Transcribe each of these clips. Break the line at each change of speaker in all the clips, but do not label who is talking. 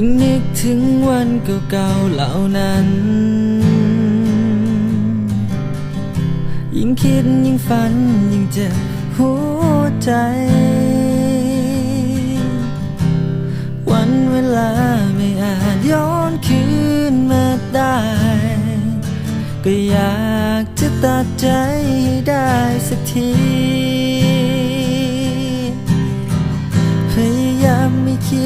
ยิ่งนึกถึงวันเก่าๆเหล่านั้น ยิ่งคิดยิ่งฝันยิ่งเจ็บหัวใจ วันเวลาไม่อาจย้อนคืนมาได้ ก็อยากจะตัดใจให้ได้สักที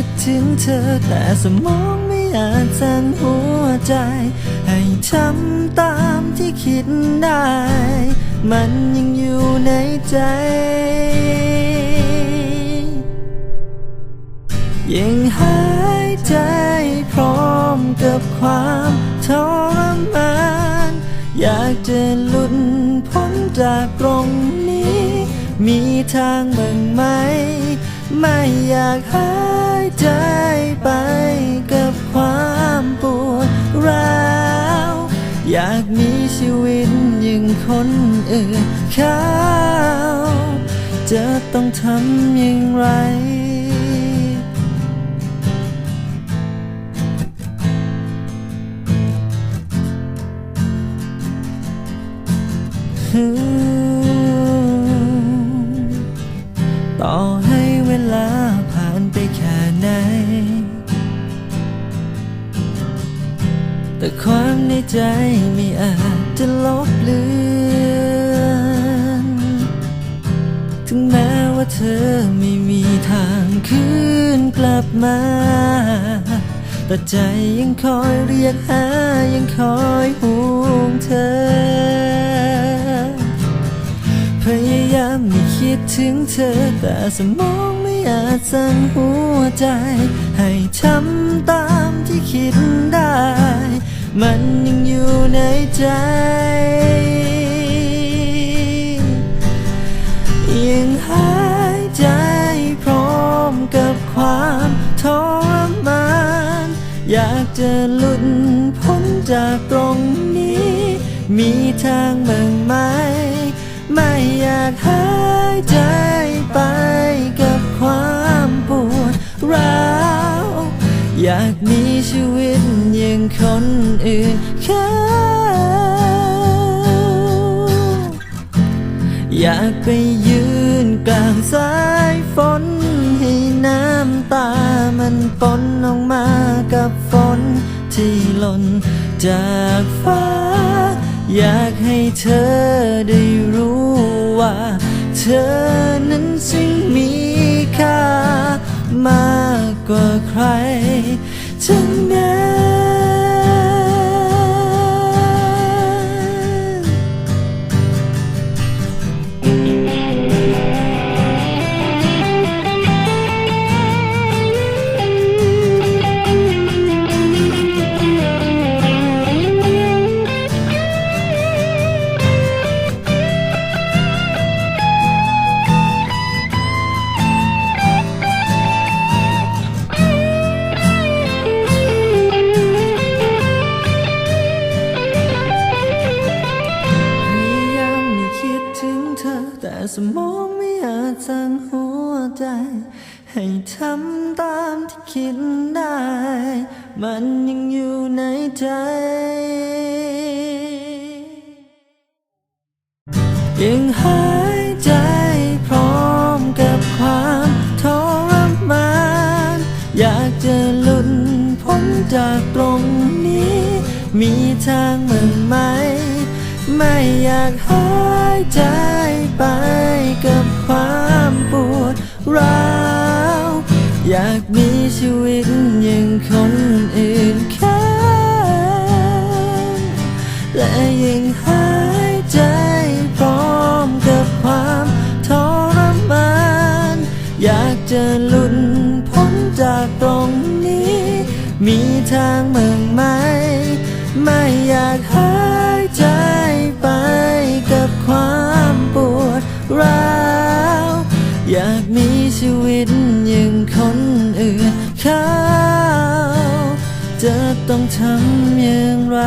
ดถึงเธอ แต่สมองไม่อาจสั่งหัวใจ ให้ทำตามที่คิดได้ มันยังอยู่ในใจ ยังหายใจพร้อมกับความทรมานอยากจะหลุดพ้นจากตรงนี้ มีทางบ้างไหม ไม่อยากหายใจไปกับความปวดร้าวอยากมีชีวิตอย่างคนอื่นเขาจะต้องทำอย่างไรต่อใแต่ความในใจไม่อาจจะลบเลือนถึงแม้ว่าเธอไม่มีทางคืนกลับมา แต่ใจยังคอยเรียกหา ยังคอยห่วงเธอ พยายามไม่คิดถึงเธอ แต่สมองไม่อาจสั่งหัวใจ ให้ทำตามที่คิดได้ มันยังอยู่ในใจ ยังหายใจพร้อมกับความทรมาน อยากจะหลุดพ้นจากตรงนี้ มีทางบ้างไหม ไม่อยากหายใจ อยากมีชีวิตอย่างคนอื่นเขาอยากไปยืนกลางสายฝน ให้น้ำตามันปนออกมากับฝนที่หล่นจากฟ้า อยากให้เธอได้รู้ว่า เธอนั้นจึงมีค่ามากกว่าใคร ทั้ เธอ แต่สมองไม่อาจสั่งหัวใจ ให้ทำตามที่คิดได้ มันยังอยู่ในใจ ยังหายใจพร้อมกับความทรมาน อยากจะหลุดพ้นจากตรงนี้ มีทางบ้างไหม ไม่อยากหา ทางมึงไหม ไม่อยากหายใจไปกับความปวดร้าวอยากมีชีวิตอย่างคนอื่นเขาจะต้องทำอย่างไร